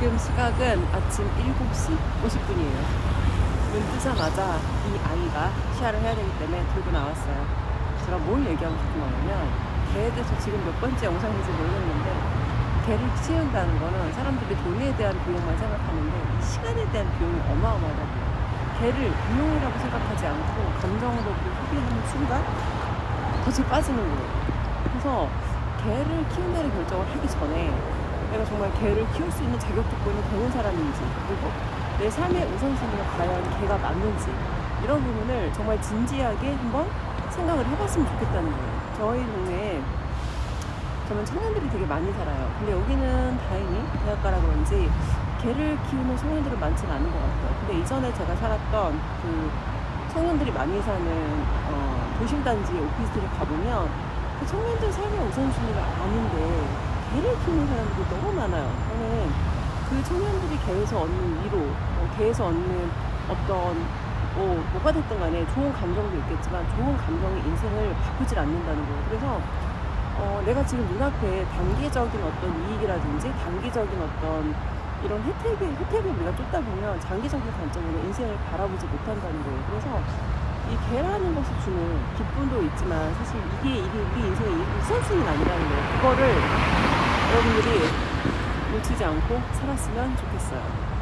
지금 시각은 아침 7시 50분이에요. 눈 뜨자마자 이 아이가 시야를 해야 되기 때문에 들고 나왔어요. 제가 뭘 얘기하고 싶은 거냐면 개에 대해서 지금 몇 번째 영상인지 모르겠는데 개를 키운다는 거는 사람들이 돈에 대한 비용만 생각하는데 이 시간에 대한 비용이 어마어마하다고요. 개를 비용이라고 생각하지 않고 감정으로 소비하는 순간 덫에 빠지는 거예요. 그래서 개를 키운다는 결정을 하기 전에 내가 정말 개를 키울 수 있는 자격 조건이 되는 사람인지 그리고 내 삶의 우선순위가 과연 개가 맞는지 이런 부분을 정말 진지하게 한번 생각을 해봤으면 좋겠다는 거예요. 저희 동네에 저는 청년들이 되게 많이 살아요. 근데 여기는 다행히 대학가라 그런지 개를 키우는 청년들은 많지는 않은 것 같아요. 근데 이전에 제가 살았던 그 청년들이 많이 사는 어, 도심단지 오피스텔에 가보면 그 청년들 삶의 우선순위가 아닌데 개를 키우는 사람들이 너무 많아요. 저는 그 청년들이 개에서 얻는 위로, 어, 개에서 얻는 어떤 뭐, 뭐가 됐든 간에 좋은 감정도 있겠지만 좋은 감정이 인생을 바꾸질 않는다는 거예요. 그래서 어, 내가 지금 눈앞에 단기적인 어떤 이익이라든지 단기적인 어떤 이런 혜택이, 혜택을 우리가 쫓다 보면 장기적인 관점으로 인생을 바라보지 못한다는 거예요. 그래서 이 개라는 것이 주는 기쁨도 있지만 사실 이게, 이게 우리 인생의 우선순위는 아니라는 거예요. 그거를 여러분들이 놓치지 않고 살았으면 좋겠어요.